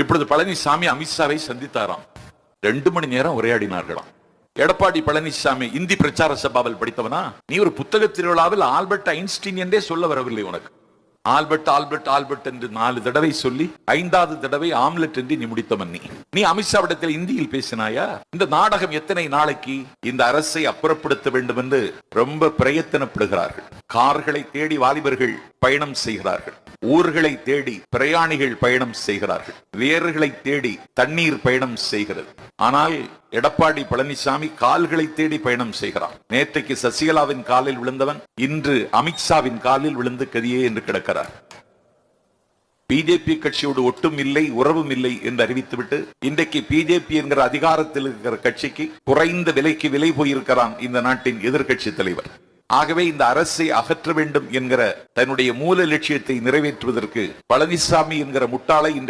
இப்பொழுது பழனிசாமி அமித்ஷாவை சந்தித்தாராம். ரெண்டு மணி நேரம் உரையாடினார்களாம். எடப்பாடி பழனிசாமி இந்தி பிரச்சார சபாவில் படித்தவனா? நீ ஒரு புத்தக திருவிழாவில் ஆல்பர்ட் ஐன்ஸ்டீன் என்றே சொல்ல வரவில்லை உனக்கு. ஆல்பர்ட் ஆல்பர்ட் ஆல்பர்ட் என்று நாலு தடவை சொல்லி ஐந்தாவது தடவை ஆம்லெட் என்று நீ முடித்தவன் நீ. நீ அமித்ஷாவிடத்தில் இந்தியில் பேசினாயா? இந்த நாடகம் எத்தனை நாளைக்கு இந்த அரசை அப்புறப்படுத்த வேண்டும் என்று ரொம்ப பிரயத்தனப்படுகிறார்கள். கார்களை தேடி வாலிபர்கள் பயணம் செய்கிறார்கள். ஊர்களை தேடி பிரயாணிகள் பயணம் செய்கிறார்கள். வேர்களை தேடி தண்ணீர் பயணம் செய்கிறது. ஆனால் எடப்பாடி பழனிசாமி கால்களை தேடி பயணம் செய்கிறார். நேற்றைக்கு சசிகலாவின் காலில் விழுந்தவன் இன்று அமித்ஷாவின் காலில் விழுந்து கதியே என்று கிடக்கிறார். பிஜேபி கட்சியோடு ஒட்டும் இல்லை உறவும் இல்லை என்று அறிவித்துவிட்டு இன்றைக்கு பிஜேபி என்கிற அதிகாரத்தில் இருக்கிற கட்சிக்கு குறைந்த விலைக்கு விலை போயிருக்கிறான் இந்த நாட்டின் எதிர்க்கட்சி தலைவர். ஆகவே இந்த அரசை அகற்ற வேண்டும் என்கிற தன்னுடைய மூல லட்சியத்தை நிறைவேற்றுவதற்கு பழனிசாமி என்கிற முட்டாளை